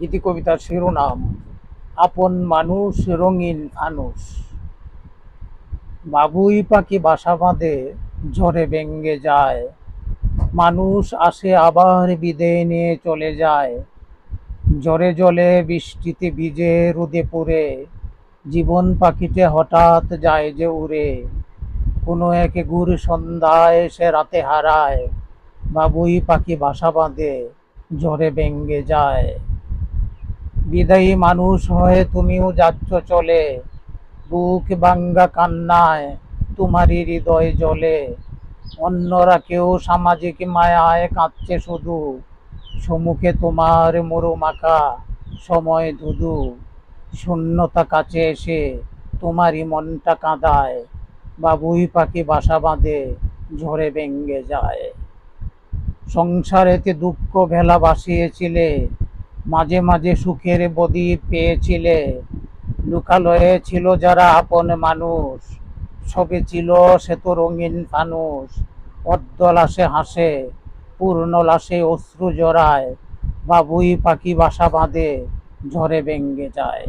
গীতি কবিতার শিরোনাম, আপন মানুষ রঙিন ফানুষ বাবুই পাখি বাসা বাঁধে ঝরে ভেঙ্গে যায়। মানুষ আসে আবার বিদেয় নিয়ে চলে যায়। জ্বরে জলে বৃষ্টিতে ভিজে রোদে পুড়ে। জীবন পাখিতে হঠাৎ যায় যে উড়ে। কোনো এক গুর সন্ধ্যায় সে রাতে হারায়। বাবুই পাখি বাসা বাঁধে, ঝড়ে ভেঙ্গে যায়। বিদায়ী মানুষ হয়ে তুমিও যাচ্ছ চলে। বুক বাঙ্গা কান্নায় তোমারই হৃদয় জলে অন্যরা কেউ সামাজিক মায়ায় কাঁদছে শুধু। সম্মুখে তোমার মরু মাখা সময় ধুধু। শূন্যতা কাছে এসে তোমারই মনটা কাঁদায়। বাবুই পাখি বাসা বাঁধে ঝরে ভেঙ্গে যায়। সংসারেতে দুঃখ ভেলা বাসিয়েছিলে মাঝে মাঝে সুখের বদি পেয়েছিলে, লুকালয়ে ছিল যারা আপন মানুষ। সবে ছিল সে তো রঙিন ফানুষ অর্ধলাশে হাসে, পূর্ণ লাশে অশ্রু জড়ায়, বাবুই পাখি বাসা বাঁধে ঝরে ভেঙ্গে যায়।